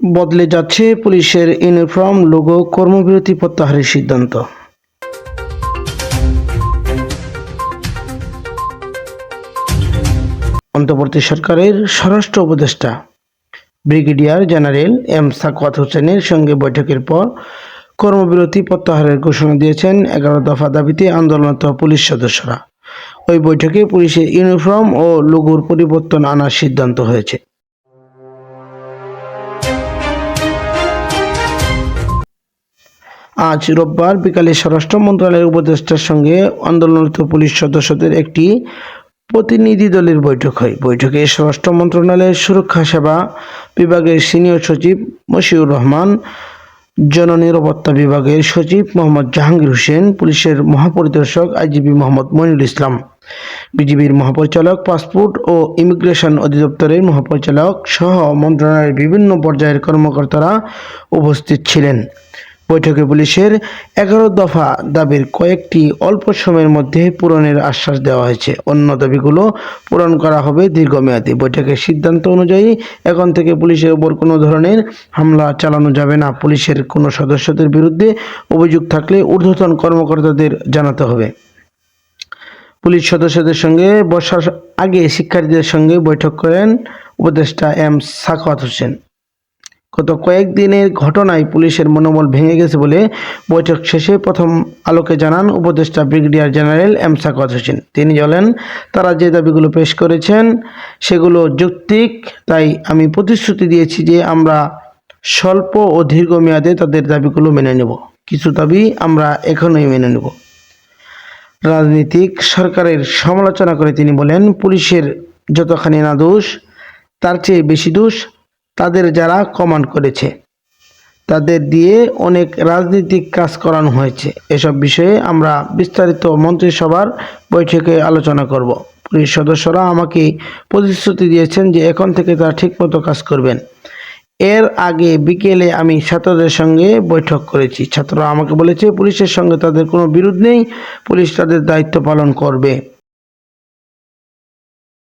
বদলে যাচ্ছে পুলিশের ইউনিফর্ম, লোগো, কর্মবিরতি প্রত্যাহারের সিদ্ধান্ত। অন্তর্বর্তী সরকারের স্বরাষ্ট্র উপদেষ্টা, ব্রিগেডিয়ার জেনারেল এম সাকওয়াত হোসেনের সঙ্গে বৈঠকের পর কর্মবিরতি প্রত্যাহারের ঘোষণা দিয়েছেন এগারো দফা দাবিতে আন্দোলনরত পুলিশ সদস্যরা। ওই বৈঠকে পুলিশের ইউনিফর্ম ও লোগোর পরিবর্তন আনার সিদ্ধান্ত হয়েছে। আজ রোববার বিকালে স্বরাষ্ট্র মন্ত্রণালয়ের উপদেষ্টার সঙ্গে আন্দোলনরত পুলিশ সদস্যদের একটি প্রতিনিধি দলের বৈঠক হয়। বৈঠকে স্বরাষ্ট্র মন্ত্রণালয়ের সুরক্ষা সেবা বিভাগের সিনিয়র সচিব মশিউর রহমান, জননিরাপত্তা বিভাগের সচিব মোহাম্মদ জাহাঙ্গীর হোসেন, পুলিশের মহাপরিদর্শক আইজিপি মোহাম্মদ মইনুল ইসলাম। বিজিবির মহাপরিচালক, পাসপোর্ট ও ইমিগ্রেশন অধিদপ্তরের মহাপরিচালক সহ মন্ত্রণালয়ের বিভিন্ন পর্যায়ের কর্মকর্তারা উপস্থিত ছিলেন। বৈঠকে পুলিশের এগারো দফা দাবির কয়েকটি অল্প সময়ের মধ্যে পূরণের আশ্বাস দেওয়া হয়েছে। অন্য দাবিগুলো পূরণ করা হবে দীর্ঘমেয়াদী। বৈঠকের সিদ্ধান্ত অনুযায়ী এখন থেকে পুলিশের উপর কোনো ধরনের হামলা চালানো যাবে না। পুলিশের কোনো সদস্যদের বিরুদ্ধে অভিযোগ থাকলে ঊর্ধ্বতন কর্মকর্তাদের জানাতে হবে। পুলিশ সদস্যদের সঙ্গে বসার আগে শিক্ষার্থীদের সঙ্গে বৈঠক করেন উপদেষ্টা এম সাখাওয়াত হোসেন। গত কয়েকদিনের ঘটনায় পুলিশের মনোবল ভেঙে গেছে বলে বৈঠক শেষে প্রথম আলোকে জানান উপদেষ্টা brigadier general M Sakhawat Hossain. তিনি বলেন, তারা যে দাবিগুলো পেশ করেছেন, সেগুলো যৌক্তিক। তাই আমি প্রতিশ্রুতি দিয়েছি যে আমরা স্বল্প ও দীর্ঘমেয়াদে তাদের দাবিগুলো মেনে নেব। কিছু দাবি আমরা এখনই মেনে নেব। রাজনীতিক সরকারের সমালোচনা করে তিনি বলেন, পুলিশের যতখানি না দোষ তার চেয়ে বেশি দোষ তাদের যারা কমান্ড করেছে। তাদের দিয়ে অনেক রাজনৈতিক কাজ করানো হয়েছে। এসব বিষয়ে আমরা বিস্তারিত মন্ত্রিসভার বৈঠকে আলোচনা করব। পুলিশ সদস্যরা আমাকে প্রতিশ্রুতি দিয়েছেন যে এখন থেকে তারা ঠিকমতো কাজ করবেন। এর আগে বিকেলে আমি ছাত্রদের সঙ্গে বৈঠক করেছি। ছাত্ররা আমাকে বলেছে, পুলিশের সঙ্গে তাদের কোনো বিরোধ নেই। পুলিশ তাদের দায়িত্ব পালন করবে।